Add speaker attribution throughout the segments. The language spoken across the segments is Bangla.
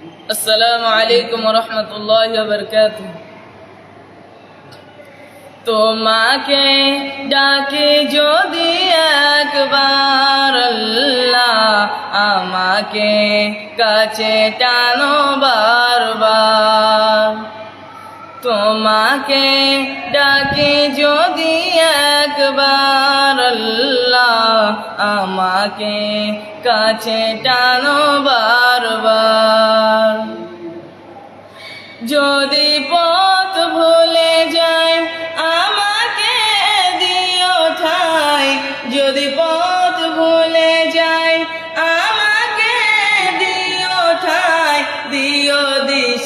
Speaker 1: আসসালামু আলাইকুম রহমতুল্লাহ বরকাত তোমাকে ডাকে যদি একবার আল্লাহ আমাকে কাছে টানো বারবার। তোমাকে ডাকে যদি একবার আল্লাহ আমাকে কাছে টানো বারবার।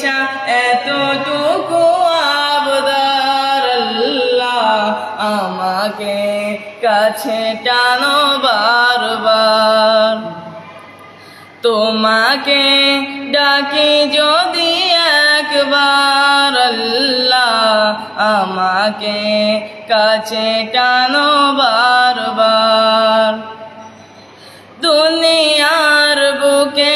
Speaker 1: দিশা এতটুকু আবদার আল্লাহ আমাকে কাছে টানো বারবার। তোমাকে ডাকি যদি একবার আল্লাহ আমাকে কাছে টানো বারবার। দুনিয়ার বুকে